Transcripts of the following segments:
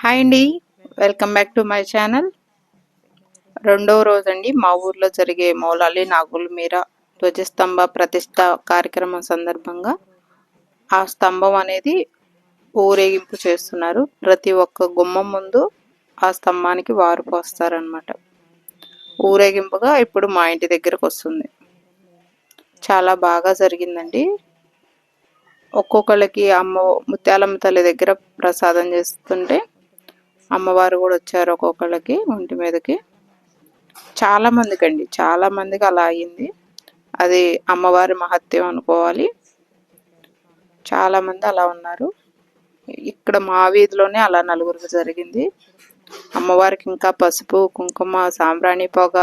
Hi అండి welcome back to my channel రెండవ రోజు అండి మా ఊర్లో జరిగే మౌలాలి నాగుల మీర ధ్వజస్తంభ ప్రతిష్ట కార్యక్రమం సందర్భంగా ఆ స్తంభం అనేది ఊరేగింపు చేస్తున్నారు. ప్రతి ఒక్క గుమ్మం ముందు ఆ స్తంభానికి వారు పోస్తారనమాట ఊరేగింపుగా ఇప్పుడు మా ఇంటి దగ్గరకు వస్తుంది. చాలా బాగా జరిగిందండి. ఒక్కొక్కళ్ళకి అమ్మ ముత్యాలమ్మ తల్లి దగ్గర ప్రసాదం చేస్తుంటే అమ్మవారు కూడా వచ్చారు ఒక్కొక్కళ్ళకి ఒంటి మీదకి. చాలామందికి అండి చాలామందికి అలా అయ్యింది. అది అమ్మవారి మహత్యం అనుకోవాలి. చాలామంది అలా ఉన్నారు. ఇక్కడ మా వీధిలోనే అలా నలుగురికి జరిగింది. అమ్మవారికి ఇంకా పసుపు కుంకుమ సాంబ్రాణి పొగ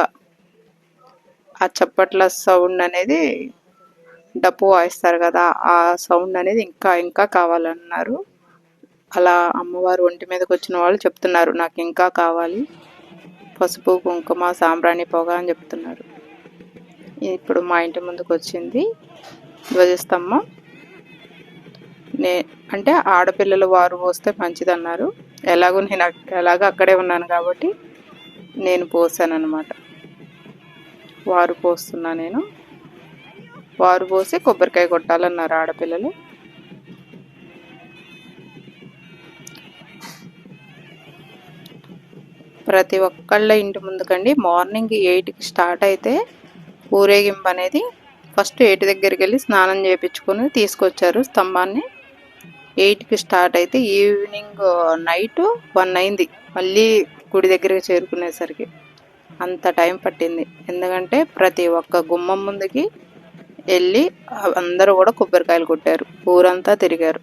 ఆ చప్పట్ల సౌండ్ అనేది డప్పు వాయిస్తారు కదా ఆ సౌండ్ అనేది ఇంకా ఇంకా కావాలన్నారు. అలా అమ్మవారు ఒంటి మీదకి వచ్చిన వాళ్ళు చెప్తున్నారు నాకు ఇంకా కావాలి. పసుపు కుంకుమ సాంబ్రాణి పొగ అని చెప్తున్నారు. ఇప్పుడు మా ఇంటి ముందుకు వచ్చింది ధ్వజస్తంభం. నే అంటే ఆడపిల్లలు వారు పోస్తే మంచిదన్నారు. ఎలాగో నేను ఎలాగో అక్కడే ఉన్నాను కాబట్టి నేను పోసాను వారు పోస్తున్నా నేను. వారు పోసి కొబ్బరికాయ కొట్టాలన్నారు ఆడపిల్లలు. ప్రతి ఒక్కళ్ళ ఇంటి ముందుకండి. మార్నింగ్ ఎయిట్కి స్టార్ట్ అయితే ఊరేగింపు అనేది ఫస్ట్ ఎయిట్ దగ్గరికి వెళ్ళి స్నానం చేయించుకొని తీసుకొచ్చారు స్తంభాన్ని. ఎయిట్కి స్టార్ట్ అయితే ఈవినింగ్ నైట్ వన్ అయింది. మళ్ళీ గుడి దగ్గరికి చేరుకునేసరికి అంత టైం పట్టింది. ఎందుకంటే ప్రతి ఒక్క గుమ్మం ముందుకి వెళ్ళి అందరూ కూడా కొబ్బరికాయలు కొట్టారు. ఊరంతా తిరిగారు.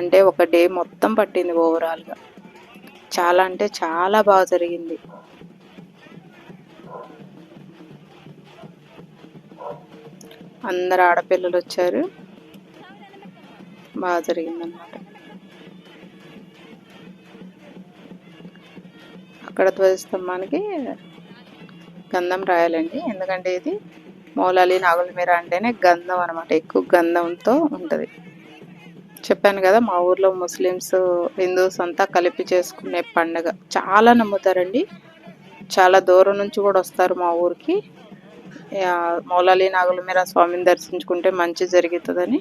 అంటే ఒక డే మొత్తం పట్టింది ఓవరాల్గా చాలా అంటే చాలా బాగా జరిగింది. అందరు ఆడపిల్లలు వచ్చారు. బాగా జరిగిందన్నమాట. అక్కడ ధ్వజస్తంభానికి గంధం రాయాలండి. ఎందుకంటే ఇది మౌలాలి నాగుల మీర అంటేనే గంధం అనమాట ఎక్కువ గంధంతో ఉంటుంది. చెప్పాను కదా మా ఊర్లో ముస్లిమ్స్ హిందూస్ అంతా కలిపి చేసుకునే పండుగ. చాలా నమ్ముతారండి. చాలా దూరం నుంచి కూడా వస్తారు మా ఊరికి. మౌలాలి నాగుల మీద స్వామిని దర్శించుకుంటే మంచి జరుగుతుందని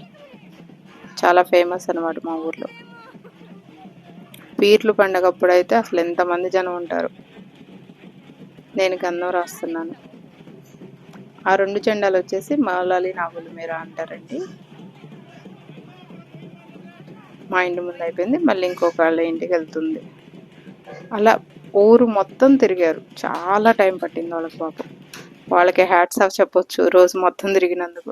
చాలా ఫేమస్ అనమాట మా ఊర్లో. పీర్లు పండగ అప్పుడైతే అసలు ఎంతమంది జనం ఉంటారు? నేను గంధం రాస్తున్నాను. ఆ రెండు జెండాలు వచ్చేసి మౌలాలి నాగుల మీద అంటారండి. మా ఇంటి ముందు అయిపోయింది మళ్ళీ ఇంకొక వాళ్ళ ఇంటికి వెళ్తుంది. అలా ఊరు మొత్తం తిరిగారు. చాలా టైం పట్టింది వాళ్ళకి పాపం. వాళ్ళకి హ్యాట్స్ ఆఫ్ చెప్పొచ్చు. రోజు మొత్తం తిరిగినందుకు.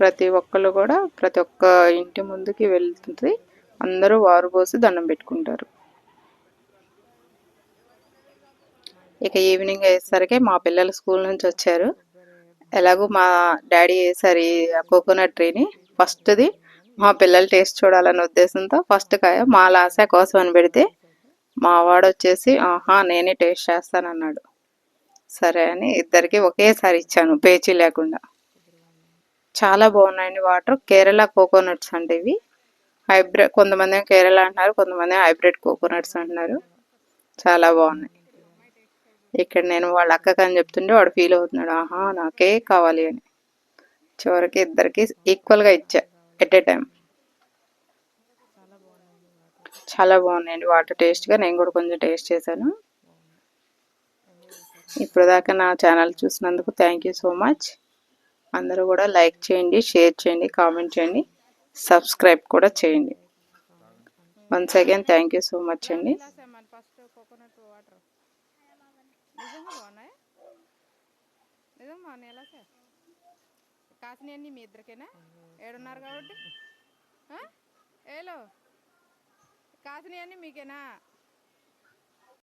ప్రతి ఒక్కళ్ళు కూడా ప్రతి ఒక్క ఇంటి ముందుకి వెళ్తుంది. అందరూ వారు పోసి దండం పెట్టుకుంటారు. ఇక ఈవినింగ్ అయ్యేసరికి మా పిల్లలు స్కూల్ నుంచి వచ్చారు. ఎలాగో మా డాడీ వేసారు కోకోనట్ ట్రీని ఫస్ట్ది మా పిల్లలు టేస్ట్ చూడాలనే ఉద్దేశంతో ఫస్ట్ కాయ మా లాసా కోసం అని పెడితే మా వాడు వచ్చేసి ఆహా నేనే టేస్ట్ చేస్తానన్నాడు సరే అని ఇద్దరికి ఒకేసారి ఇచ్చాను పేచీ లేకుండా. చాలా బాగున్నాయండి వాటర్. కేరళ కోకోనట్స్ అంటే ఇవి. హైబ్రిడ్ కొంతమంది కేరళ అంటున్నారు కొంతమంది హైబ్రిడ్ కోకోనట్స్ అంటున్నారు. చాలా బాగున్నాయి. ఇక్కడ నేను వాళ్ళ అక్కకి అని చెప్తుంటే వాడు ఫీల్ అవుతున్నాడు ఆహా నాకే కావాలి అని. చివరికి ఇద్దరికి ఈక్వల్గా ఇచ్చా. ఎట్ ఏ టైం చాలా బాగున్నాయండి వాటర్ టేస్ట్గా. నేను కూడా కొంచెం టేస్ట్ చేశాను. ఇప్పుడు దాకా నా ఛానల్ చూసినందుకు థ్యాంక్ యూ సో మచ్. అందరూ కూడా లైక్ చేయండి షేర్ చేయండి కామెంట్ చేయండి సబ్స్క్రైబ్ కూడా చేయండి. Once again thank you so much అండి. కాసినవన్నీ మీ ఇద్దరికేనా? ఏడున్నారు కాబట్టి? ఏలో? కాసినవన్నీ మీకేనా?